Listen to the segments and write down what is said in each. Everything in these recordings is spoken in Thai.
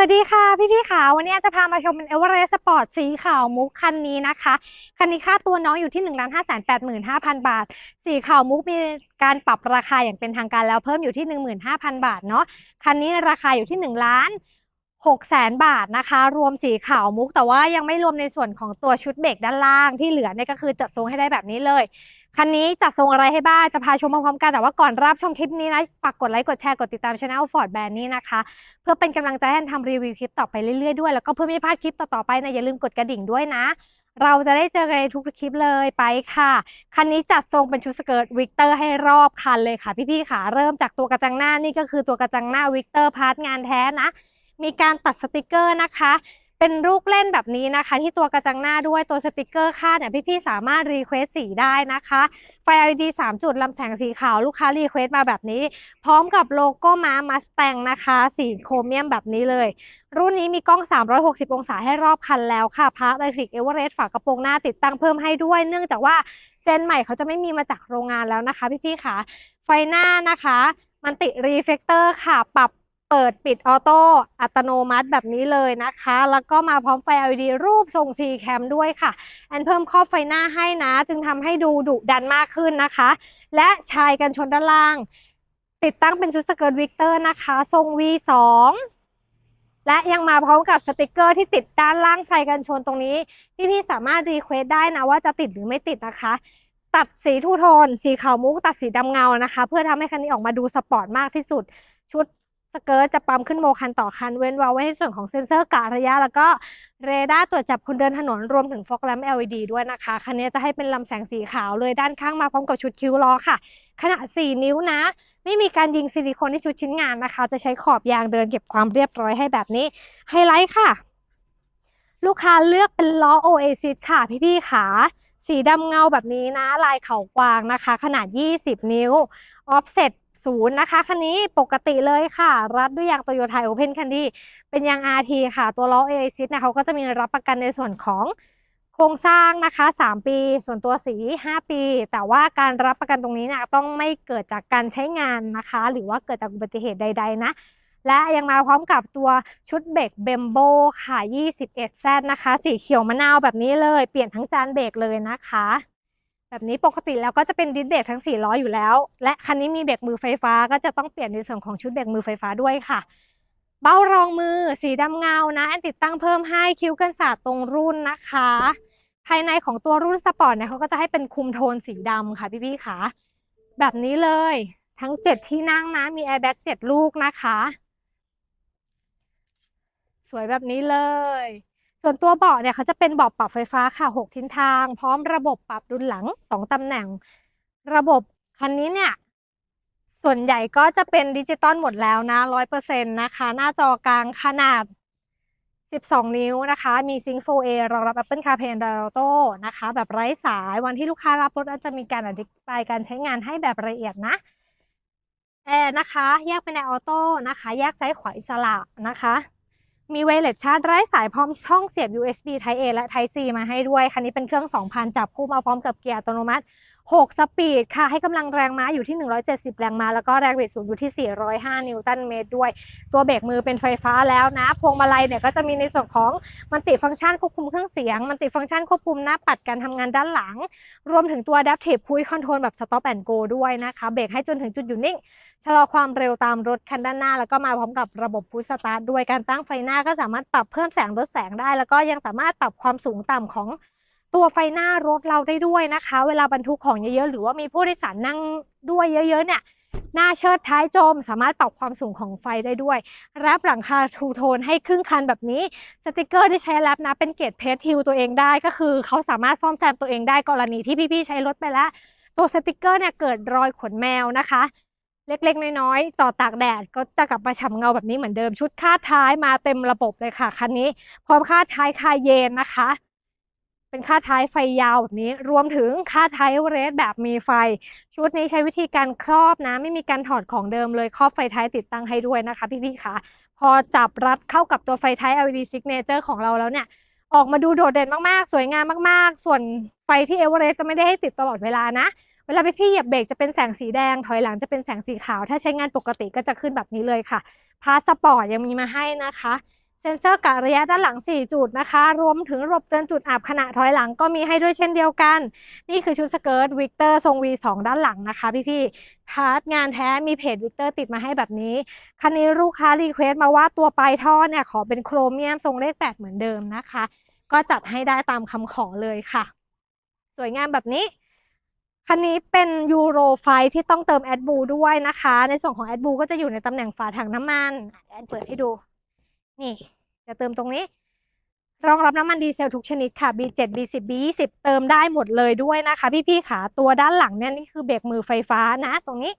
สวัสดีค่ะพี่พี่ๆค่ะวันนี้จะพามาชมเป็นเอเวอเรสต์สปอร์ตสีขาวมุกคันนี้นะคะ คันนี้ค่าตัวน้องอยู่ที่1นึ่งล้านห้าแสนแปดหมื่นห้าพันบาท สีขาวมุกมีการปรับราคาอย่างเป็นทางการแล้วเพิ่มอยู่ที่ 15,000 บาทเนาะคันนี้ราคาอยู่ที่1ล้าน6แสนบาทนะคะ รวมสีขาวมุกแต่ว่ายังไม่รวมในส่วนของตัวชุดเบรกด้านล่างที่เหลือเนี่ยก็คือจัดทรงให้ได้แบบนี้เลย คันนี้จัดทรงอะไรให้บ้างจะพาชมพร้อมๆกันแต่ว่าก่อนรับชมคลิปนี้นะฝากกดไลค์กดแชร์กดติดตามช่อง Ford Brand นี้นะคะ เพื่อเป็นกำลังใจให้ทำรีวิวคลิปต่อไปเรื่อยๆด้วยแล้วก็เพื่อไม่พลาดคลิปต่อๆไปนะอย่าลืมกดกระดิ่งด้วยนะ เราจะได้เจอกันในทุกคลิปเลยไปค่ะ คันนี้จัดทรงเป็นชุดสเกิร์ตวิกเตอร์ให้รอบคันเลยค่ะ พี่ๆค่ะเริ่มจากตัวกระจังหน้านี่ก็คือตัวกระจังหน้าวิกเตอร์พาร์ทงานแท้นะ มีการตัดสติกเกอร์นะคะ เป็นลูกเล่นแบบนี้นะคะ ที่ตัวกระจังหน้าด้วยตัวสติกเกอร์คาดเนี่ยพี่ๆสามารถรีเควสสีได้นะคะ ไฟ LED 3 จุดลำแสงสีขาวลูกค้ารีเควสมาแบบนี้ พร้อมกับโลโก้ม้ามาสแตงนะคะ สีโครเมียมแบบนี้เลย รุ่นนี้มีกล้อง 360 องศาให้รอบคันแล้วค่ะพาร์ทไอคลิกเอเวอเรสต์ฝากระโปรงหน้าติดตั้งเพิ่มให้ด้วย เนื่องจากว่าเจนใหม่เขาจะไม่มีมาจากโรงงานแล้วนะคะ พี่ๆค่ะไฟหน้านะคะมันติรีเฟกเตอร์ค่ะ ปรับ เปิดปิดออโต้อัตโนมัติแบบนี้เลยนะคะ แล้วก็มาพร้อมไฟ LED รูปทรง C แคมด้วยค่ะ แอนเพิ่มครอบไฟหน้าให้นะ จึงทำให้ดูดุดันมากขึ้นนะคะ และชายกันชนด้านล่าง ติดตั้งเป็นชุดสเกิร์ตวิกเตอร์นะคะ ทรง V2 และยังมาพร้อมกับสติกเกอร์ที่ติดด้านล่างชายกันชนตรงนี้ พี่ๆสามารถรีเควสได้นะว่าจะติดหรือไม่ติดนะคะตัดสีทูโทน สีขาวมุกตัดสีดำเงานะคะ เพื่อทำให้คันนี้ออกมาดูสปอร์ตมากที่สุด ชุด เกิร์ตจะปั๊มขึ้นโมคันต่อคัน เว้นไว้ไว้ในส่วนของเซ็นเซอร์กะระยะ แล้วก็เรดาร์ตรวจจับคนเดินถนนรวมถึงฟอกแลม LED ด้วยนะคะ คันนี้จะให้เป็นลำแสงสีขาวเลยด้านข้างมาพร้อมกับชุดคิ้วล้อค่ะ ขนาด 4 นิ้วนะ ไม่มีการยิงซิลิโคนที่ชุดชิ้นงานนะคะ จะใช้ขอบยางเดินเก็บความเรียบร้อยให้แบบนี้ไฮไลท์ค่ะ ลูกค้าเลือกเป็นล้อ Oasis ค่ะพี่ๆขาสีดำเงาแบบนี้นะ ลายเขากวางนะคะ ขนาด 20 นิ้ว offset ศูนย์นะคะคันนี้ปกติเลยค่ะ รัดด้วยยางโตโยต้าโอเพนคันดี้เป็นยาง RT ค่ะ ตัวล้อ Oasis เนี่ยเขาก็จะมีรับประกันในส่วนของโครงสร้างนะคะ 3 ปี ส่วนตัวสี 5 ปี แต่ว่าการรับประกันตรงนี้เนี่ยต้องไม่เกิดจากการใช้งานนะคะ หรือว่าเกิดจากอุบัติเหตุใด ๆ นะและยังมาพร้อมกับตัวชุดเบรกเบมโบค่ะ 21Z นะคะ สีเขียวมะนาวแบบนี้เลย เปลี่ยนทั้งจานเบรกเลยนะคะ แบบนี้ปกติแล้วก็จะเป็นดิสเบรกทั้ง 4 ล้ออยู่แล้ว และคันนี้มีเบรกมือไฟฟ้าก็จะต้องเปลี่ยนในส่วนของชุดเบรกมือไฟฟ้าด้วยค่ะ เบ้ารองมือสีดำเงานะ แอนติดตั้งเพิ่มให้คิ้วกันศาสตร์ตรงรุ่นนะคะ ภายในของตัวรุ่นสปอร์ตเนี่ยเขาก็จะให้เป็นคุมโทนสีดำค่ะพี่ๆค่ะแบบนี้เลยทั้ง 7 ที่นั่งนะมีแอร์แบ็ก7ลูกนะคะ สวยแบบนี้เลย ส่วนตัวเบาะเนี่ยเขาจะเป็นเบาะปรับไฟฟ้าค่ะ 6 ทิศทาง พร้อมระบบปรับดุลหลัง 2ตำแหน่ง ระบบคันนี้เนี่ยส่วนใหญ่ก็จะเป็นดิจิตอลหมดแล้วนะ 100%นะคะ หน้าจอกลางขนาด 12 นิ้วนะคะ มีซิงค์ 4A รองรับ Apple CarPlay Android Auto นะคะ แบบไร้สาย วันที่ลูกค้ารับรถอาจจะมีการอธิบายการใช้งานให้แบบละเอียดนะแอร์นะคะ แยกเป็นแอร์ออโต้นะคะ แยกซ้ายขวาอิสระนะคะ มีไวเลสชาร์จไร้สายพร้อมช่องเสียบ USB Type A และ Type C มาให้ด้วย คันนี้เป็นเครื่อง 2,000 จับคู่มาพร้อมกับเกียร์อัตโนมัติ 6 สปีดค่ะ ให้กำลังแรงม้าอยู่ที่ 170 แรงม้า แล้วก็แรงบิดสูงอยู่ที่ 405 นิวตันเมตรด้วย ตัวเบรกมือเป็นไฟฟ้าแล้วนะ พวงมาลัยเนี่ยก็จะมีในส่วนของมันติฟังก์ชันควบคุมเครื่องเสียง มันติฟังก์ชันควบคุมหน้าปัดการทำงานด้านหลัง รวมถึงตัว Adaptive Cruise Control แบบ Stop and Go ด้วยนะคะ เบรกให้จนถึงจุดหยุดนิ่ง ชะลอความเร็วตามรถคันด้านหน้า แล้วก็มาพร้อมกับระบบพุชสตาร์ทด้วย การตั้งไฟหน้าก็สามารถปรับเพิ่มแสงลดแสงได้ แล้วก็ยังสามารถปรับความสูงต่ำของ ตัวไฟหน้ารถเราได้ด้วยนะคะ เวลาบรรทุกของเยอะๆ หรือว่ามีผู้โดยสารนั่งด้วยเยอะๆเนี่ยหน้าเชิดท้ายจม สามารถปรับความสูงของไฟได้ด้วยรับหลังคาทูโทนให้ครึ่งคันแบบนี้ สติกเกอร์ที่ใช้แรปนะ เป็นเกรดเพจฮิลตัวเองได้ก็คือ เขาสามารถซ่อมแซมตัวเองได้กรณีที่พี่ๆใช้รถไปแล้ว ตัวสติกเกอร์เนี่ยเกิดรอยขนแมวนะคะ เล็กๆ น้อยๆจอดตากแดดก็จะกลับมาฉ่ำเงาแบบนี้เหมือนเดิมชุดคาดท้ายมาเต็มระบบเลยค่ะคันนี้พร้อมคาดท้ายคายเย็นนะคะ เป็นค่าท้ายไฟยาวแบบนี้ รวมถึงค่าท้ายเรสแบบมีไฟ ชุดนี้ใช้วิธีการครอบนะ ไม่มีการถอดของเดิมเลยครอบไฟท้ายติดตั้งให้ด้วยนะคะ พี่ๆค่ะ พอจับรัดเข้ากับตัวไฟท้าย LED Signature ของเราแล้วเนี่ย ออกมาดูโดดเด่นมากๆ สวยงามมากๆ ส่วนไฟที่เอเวอเรสต์จะไม่ได้ให้ติดตลอดเวลานะเวลาพี่ๆเหยียบเบรกจะเป็นแสงสีแดง ถอยหลังจะเป็นแสงสีขาว ถ้าใช้งานปกติก็จะขึ้นแบบนี้เลยค่ะ พาสปอร์ตยังมีมาให้นะคะ เซ็นเซอร์กะระยะด้านหลัง 4 จุดนะคะ รวมถึงระบบเตือนจุดอับขณะถอยหลังก็มีให้ด้วยเช่นเดียวกัน นี่คือชุดสเกิร์ตวิกเตอร์ทรง V2 ด้านหลังนะคะ พี่ๆพาร์ทงานแท้มีเพจวิกเตอร์ติดมาให้แบบนี้ คันนี้ลูกค้ารีเควสต์มาว่าตัวปลายท่อเนี่ย ขอเป็นโครเมียมทรงเลข 8 เหมือนเดิมนะคะ ก็จัดให้ได้ตามคำขอเลยค่ะ สวยงามแบบนี้คันนี้เป็นยูโรไฟที่ต้องเติมแอดบูด้วยนะคะ ในส่วนของแอดบูก็จะอยู่ในตำแหน่งฝาถังน้ำมันแอดเปิดให้ดู นี่ จะเติมตรงนี้ รองรับน้ำมันดีเซลทุกชนิดค่ะ B7 B10 B20 เติมได้หมดเลยด้วยนะคะ พี่ๆขาตัวด้านหลังเนี่ยนี่คือเบรกมือไฟฟ้านะ ตรงนี้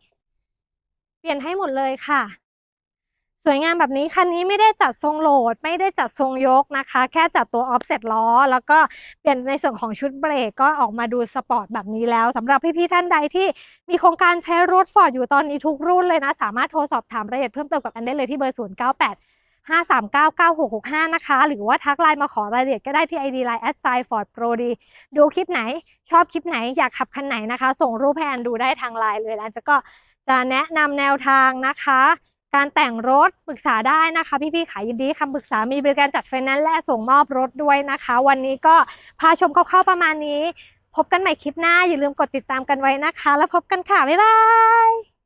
เปลี่ยนให้หมดเลยค่ะ สวยงามแบบนี้คันนี้ไม่ได้จัดทรงโหลด ไม่ได้จัดทรงยกนะคะ แค่จัดตัวออฟเซ็ตล้อ แล้วก็เปลี่ยนในส่วนของชุดเบรกก็ออกมาดูสปอร์ตแบบนี้แล้วสำหรับพี่ๆท่านใดที่มีโครงการใช้รถฟอร์ดอยู่ตอนนี้ทุกรุ่นเลยนะ สามารถโทรสอบถามรายละเอียดเพิ่มเติมกับอันได้เลยที่เบอร์ 0 5 3 9 9 6 6 5 นะคะ หรือว่าทักไลน์มาขอรายละเอียดก็ได้ที่ ID Line at s i Ford Pro D ดูคลิปไหนชอบคลิปไหนอยากขับคันไหนนะคะ ส่งรูปให้อันดูได้ทางไลน์เลยแล้วจะก็จะแนะนำแนวทางนะคะ การแต่งรถปรึกษาได้นะคะ พี่ๆขายยินดีคำปรึกษามีบริการจัดไฟแนนซ์และส่งมอบรถด้วยนะคะ วันนี้ก็พาชมคร่าๆประมาณนี้ พบกันใหม่คลิปหน้าอย่าลืมกดติดตามกันไว้นะคะ แล้วพบกันค่ะบ๊ายบาย